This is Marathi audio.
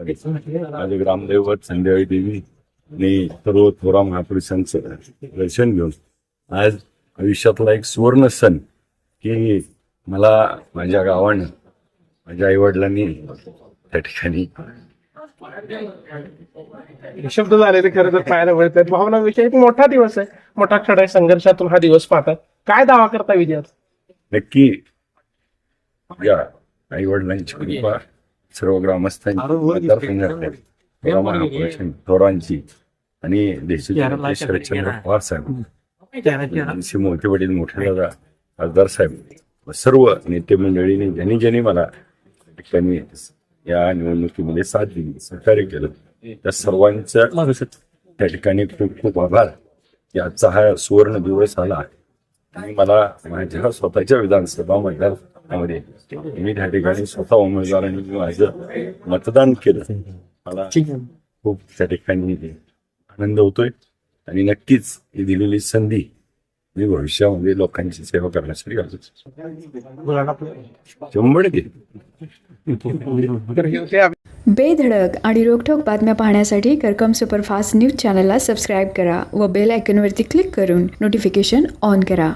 माझे ग्रामदैवत संध्याकाळी देवी आणि सर्व थोरा महापुरुषांचं दर्शन घेऊन आज आयुष्यातला एक सुवर्ण सण की मला माझ्या गावानं माझ्या आईवडिलांनी त्या ठिकाणी शब्द झाले ते खरं तर पाहायला मिळतात. भावनाविषयी एक मोठा दिवस आहे. मोठा क्षण आहे. संघर्षातून हा दिवस पाहतात. काय दावा करता विजयात नक्की या आई वडिलांची कृपा सर्व ग्रामस्थांची थोरांची आणि देशाचे शरदचंद्र पवार साहेब. मोठे वडील मोठे दादा खासदार साहेब. सर्व नेते मंडळीने ज्यांनी ज्यांनी मला ठिकाणी या निवडणुकीमध्ये साथ दिली सहकार्य केलं त्या सर्वांचं त्या ठिकाणी खूप खूप आभार. आजचा हा सुवर्ण दिवस आला आणि मला माझ्या स्वतःच्या विधानसभा मतदारसंघामध्ये मी त्या ठिकाणी स्वतः उमेदवारांनी मी माझं मतदान केलं मला खूप त्या ठिकाणी आनंद होतोय. आणि नक्कीच ही दिलेली संधी मी भविष्यामध्ये लोकांची सेवा करण्यासाठी शंभर टक्के. बेधडक आणि रोखठोक बातम्या पाहण्यासाठी करकम सुपरफास्ट न्यूज चॅनलला सबस्क्राईब करा व बेल आयकॉनवरती क्लिक करून नोटिफिकेशन ऑन करा.